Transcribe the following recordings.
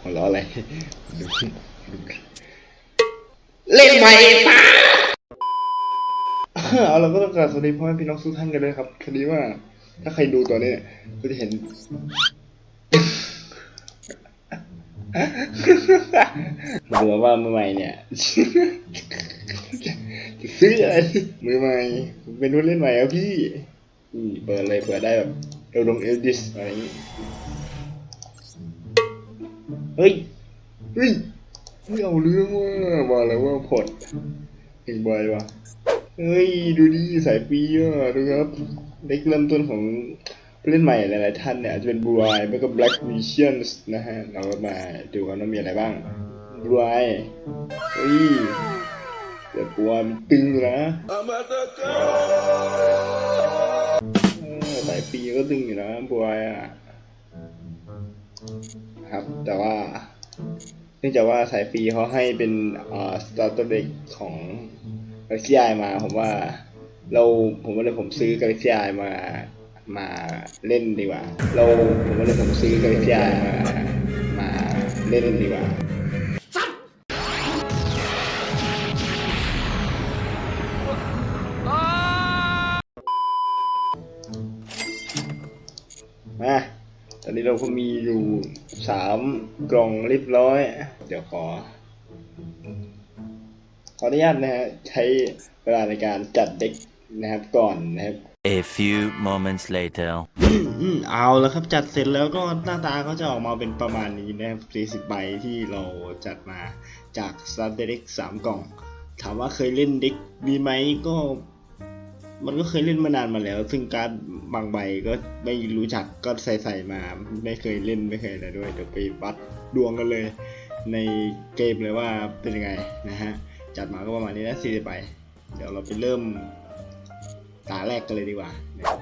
หัวเราะอะไรดูดูเล่นใหม่ปะเอาเราก็ต้องกราบสวัสดีพ่อแม่พี่น้องทุกท่านกันด้วยครับคดีว่า ถ้าใครดูตัวนี้เนี่ยก็จะเห็นมาดูว่ามือใหม่เนี่ยจะซื้ออะไรมือใหม่ผมเป็นผู้เล่นใหม่ครับพี่อืมเปิดเลยเปิดได้แบบ เอลดงเอลดิสอะไรอย่างงี้ เฮ้ย เฮ้ย ไม่เอาเรื่องว่ามาแล้วว่าผลอีกใบว่ะ เฮ้ย ดูดิสายปีอะดูครับเด็กเริ่มต้นของผู้เล่นใหม่หลายๆท่านเนี่ยอาจจะเป็นบูไอไม่ก็ Black Visions นะฮะ เรามาดูกันว่ามีอะไรบ้างบูไอเฮ้ยแต่บัวมันตึงนะ ก็ตึงอยู่นะบัวอะครับ แต่ว่าเนื่องจากว่าสายฟรีเขาให้เป็นเอ่อสตาร์เตอร์เด็กของ Galaxy Eye มา ผมว่า เราผมว่าเลยผมซื้อ Galaxy Eye มามาเล่นดีกว่า เราผมว่าเลยผมซื้อ Galaxy Eye มามาเล่นดีกว่า มาตอนนี้เราก็มีอยู่สามกล่องเรียบร้อย เดี๋ยวขอ ขออนุญาตนะฮะใช้เวลาในการจัดเด็กนะครับก่อนนะครับ A few moments later. อืมเอาแล้วครับจัดเสร็จแล้วก็หน้าตาก็จะออกมาเป็นประมาณนี้นะครับ40ใบที่เราจัดมาจาก s t a r t e เด็ก3กล่อง ถามว่าเคยเล่นเด็กนี้ไหมก็ มันก็เคยเล่นมานานมาแล้ว ซึ่งการดบางใบก็ไม่รู้จักก็ใส่ใส่ๆมา ไม่เคยเล่นไม่เคยอะไรด้วย เดี๋ยวไปวัดดวงกันเลย ในเกมเลยว่าเป็นยังไงนะฮะ จัดมาก็ประมาณนี้นะ40ใบเดี๋ยวเราไปเริ่มตาแรกกันเลยดีกว่านะครับ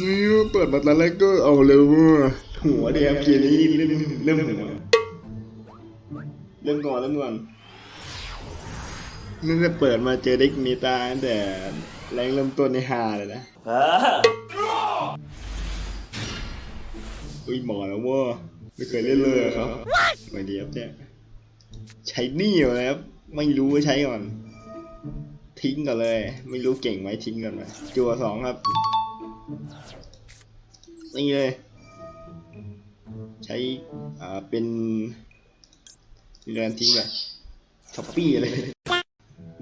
นี่เปิดมาตอนแรกก็เอาเร็วว่ะหัวเดียวเกียร์นี้เริ่มเริ่มหัวเริ่มก่อนเริ่มก่อน นี่จะเปิดมาเจอเด็กมีตาตั้งแต่แรงเริ่มต้นในฮาเลยนะอุ้ยหมอแล้วว่าไม่เคยเล่นเลยอะครับไม่ดีครับเนี่ยใช้หนี่เหรอครับ ไม่รู้ว่าใช้ก่อน ทิ้งก่อนเลย ไม่รู้เก่งไหมทิ้งก่อนไหมจัวสองครับนี่เลย ใช้อ่าเป็นเรือนทิ้งอะช้อปปี้อะไร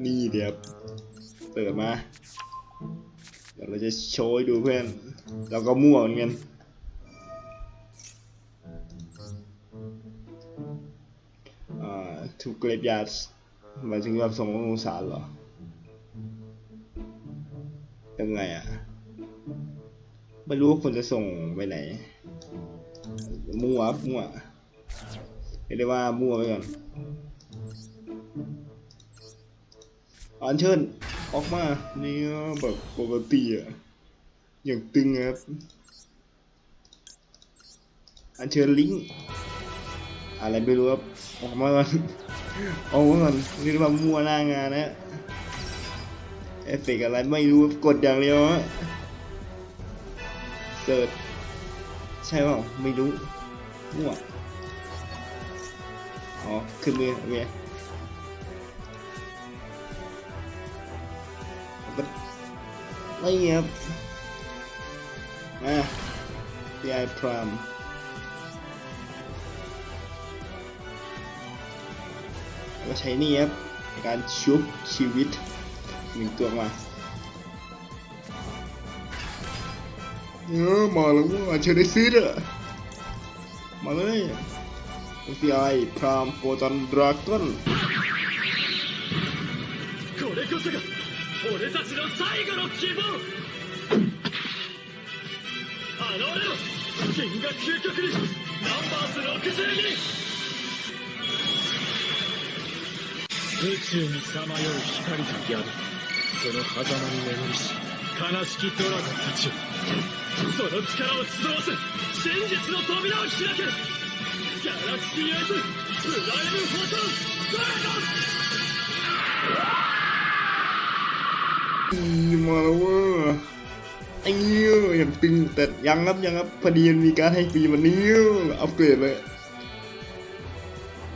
นี่เดี๋ยวเปิดมาเดี๋ยวเราจะโชว์ดูเพื่อน เราก็มั่วเหมือนกันอ่าถูกเกรดยาร์หมายถึงแบบสมองศาเหรอยังไงอะ ไม่รู้ว่าคนจะส่งไปไหน มั่วมั่วเรียกได้ว่ามั่วไปก่อน อันเชิญออกมานี่แบบปกติอะอย่างตึงครับอันเชิญลิงอะไรไม่รู้ครับออกมาก่อนออกมาก่อนนี่ว่ามั่วหน้างานนะเอฟเฟกต์อะไรไม่รู้กดอย่างเดียวฮะเกิดใช่เปล่าไม่รู้มั่วอ๋อขึ้นมือโอเค แล้วก็ไม่เงียบมาพีไอพรามแล้วก็ใช้นี่ครับในการชุบชีวิตหนึ่งตัวมา เออมาแล้วว่าเชอร์ได้ซีดอะมาเลยเอฟไอพรามโฟจันดราก้อน これこそが 俺たちの最後の希望現れろ銀河究極にナンバース62宇宙にさまよう光と闇その狭間に眠りし悲しきドラゴンたちよその力を集わせ真実の扉を開けギャラクシーエイトプライムフォトドラゴン。 อีมาแล้วเว่าไอ้เนี้ยอย่างตึงแต่ยังครับยังครับพอดีมันมีการให้ฟรีมันนี้อัปเกรดเลย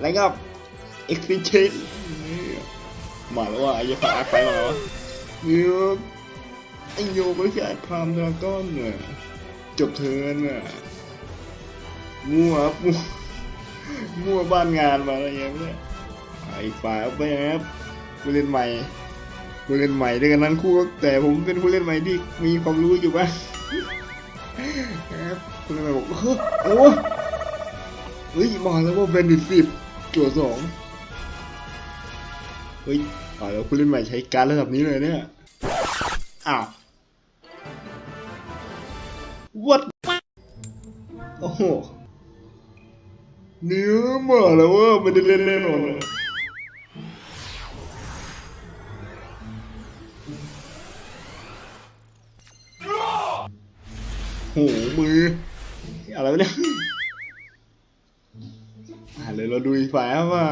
แล้วก็ exchange มาแล้วว่าไอ้ยาฝาไปมาแล้วเนี่ยไอ้โยก็แค่พรามดราก้อนเนี่ยจบเทิร์นน่ะมั่วครับมั่วมั่วบ้านงานมาอะไรเงี้ยเนี่ยไอ้ฝ่ายเอาไปครับผู้เล่นใหม่ ผู้เล่นใหม่ด้วยกันทั้งคู่แต่ผมเป็นผู้เล่นใหม่ที่มีความรู้อยู่บ้างครับผู้เล่นใหม่บอกเฮ้โอ้เฮ้ยมาแล้วว่าเบนดิตสิบจั่วสองเฮ้ยตายแล้วผู้เล่นใหม่ใช้การระดับนี้เลยเนี่ยอ้าว what โอ้โหเนื้อมาแล้วว่าไม่ได้เล่นแน่นอน หมือ อะไรวะเนี่ยอ่าเลยเราดูอีกฝ่ายว่า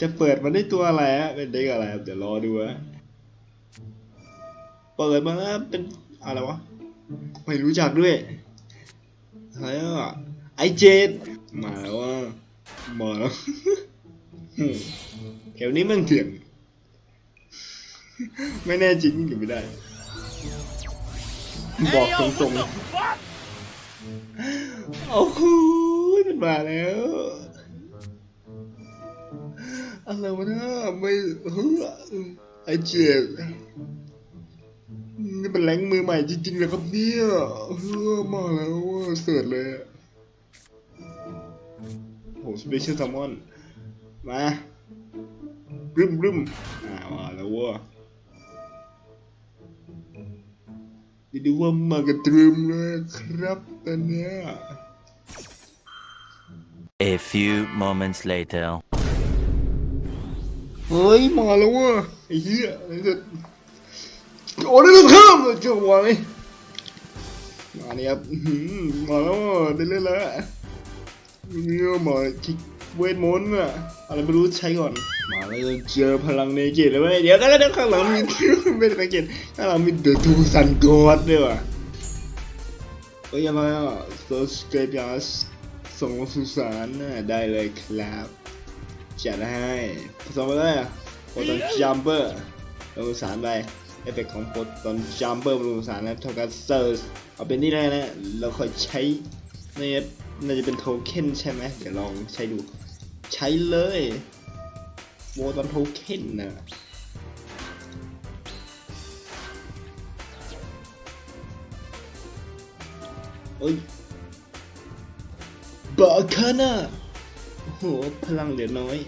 จะเปิดมาได้ตัวอะไรฮะเป็นเด็กอะไรเดี๋ยวรอดูฮะเปิดมาแล้วเป็นอะไรวะไม่รู้จักด้วยอะไรอะไอเจดมาแล้วว่ามาแล้วแถวนี้มันเถื่อนไม่แน่จริงอยู่ไม่ได้ บอกตรงๆ โอ้โหมันมาแล้วอะไรวะเนี่ยไม่เฮ้ยไอเจดนี่เป็นแรงมือใหม่จริงๆเลยครับเนี่ยเฮ้ยมาแล้วเสิร์ชเลยอะโหสเปเชียลแซลมอนมารึมรึมอ่ามาแล้วเวะ ดีดูว่ามากระตรึมเลยครับตอนเนี้ย A few moments later. เฮ้ยมาแล้วเวะไอ้เหี้ยไอ้สัสโอ้ได้เรื่องข้ามเลยจังหวะนี้มาเนี่ยครับอื้อหือมาแล้วอะได้เล่นแล้วเนี่ยมาคิก เวทมนต์อะอะไรไม่รู้ใช้ก่อน มาแล้วเจอพลังเนเกตเลยเว้ยเดี๋ยวก็เดี๋ยวข้างหลังมีไม่ได้สังเกตข้างหลังมีเดอะทูซันกอดด้วยว่ะเฮ้ยอะไรอะโซสเกตยัสส่งสุสานน่ะได้เลยครับจัดให้ผสมไปเลยอะโปรตอนจัมเปอร์ลงสารไปเอฟเฟกต์ของโปรตอนจัมเปอร์ลงสารนะเท่ากับเซอร์เอาเป็นนี่ได้นะเราค่อยใช้นี่น่าจะเป็นโทเค็นใช่ไหมเดี๋ยวลองใช้ดู ใช้เลยโปรตอนโทเค็นนะโอ้ยบาคาน่าโอ้โห พลังเหลือน้อย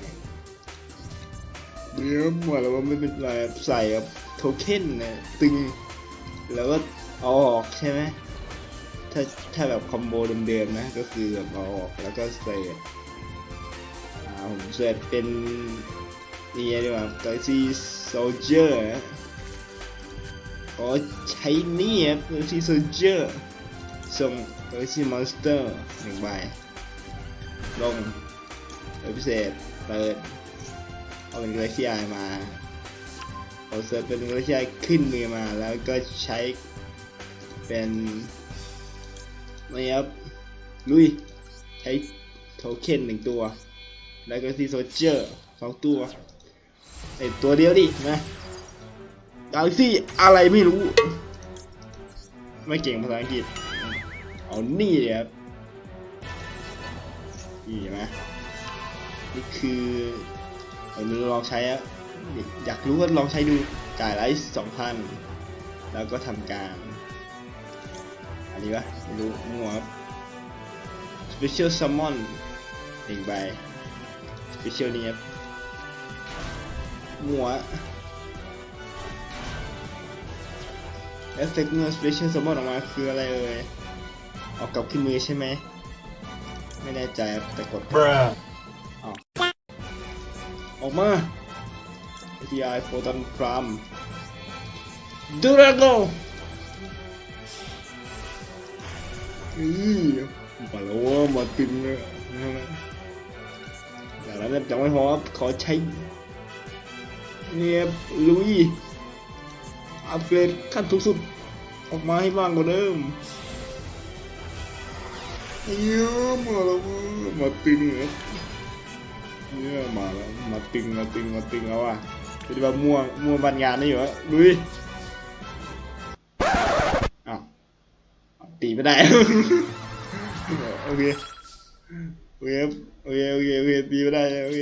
เดี๋ยวหมดแล้วว่าไม่เป็นไรใส่กับโทเค็นนะตึง แล้วก็เอาออกใช่ไหมถ้าถ้าแบบคอมโบเดิมๆนะ ก็คือแบบเอาออกแล้วก็เสร็จอ่ ผมเสร็จเป็นนี่ดีกว่า Galaxy Soldier นะอ๋อใช้นี่ครับ Galaxy Soldier ส่ง Galaxy Monster หนึ่งใบลงเว็บพิเศษเปิดเอาเป็นกระเทียมาเอาเซิร์ฟเป็นกระเทียขึ้นมือมาแล้วก็ใช้เป็นนี่ครับลุยใช้โทเค็นหนึ่งตัว แล้วก็ที่โซเจอร์สองตัวไอตัวเดียวดินะกาแล็กซี่อะไรไม่รู้ ไม่เก่งภาษาอังกฤษ เอานี่เลยครับนี่นไหมนี่คือเอามือลองใช้อะอยากรู้ก็ลองใช้ดู จ่ายไลฟ์สองพันแล้วก็ทำการ อันนี้ปะไม่รู้มั่วครับ Special Summon หนึ่งใบ Special นี้ครับมั่วเอฟเฟกต์เมื่อ Special Summon ออกมาคืออะไรเอ่ยเอากลับขึ้นมือใช่ไหม ไม่แน่ใจครับแต่กดออกออกมา API Photon Pram Durago นี่มาแล้วว่ามาตึงเลย อย่างนั้นยังไม่พอครับขอใช้เนี่ยลุยอัปเกรดขั้นสูงสุด ออกมาให้บ้างกว่าเดิมเยอะมาแล้วมาตึงเนี่ยมาแล้วมาตึงมาตึงมาตึงแล้วอะเป็นแบบมัวมัวบันงานนี่อยู่วะลุยอ้าวตีไม่ได้ โอเค โอเคครับโอเคโอเคโอเคตีไม่ได้โอเค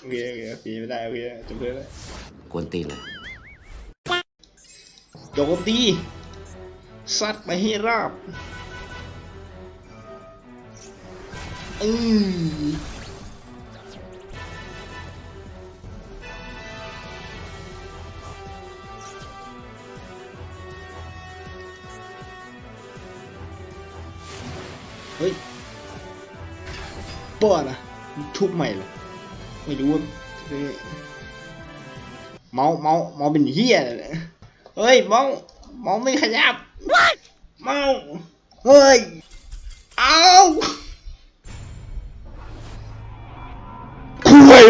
โอเคโอเคตีไม่ได้โอเคจบเลยแล้วกวนตีนเลยโจมตีซัดไปให้ราบอือเฮ้ย ป้อนะทุบใหม่เลยไม่รู้ว่าเมาส์เมาส์เมาส์เป็นเฮียเลยเฮ้ยเมาส์เมาส์ไม่ขยับเมาส์เฮ้ยเอาคุย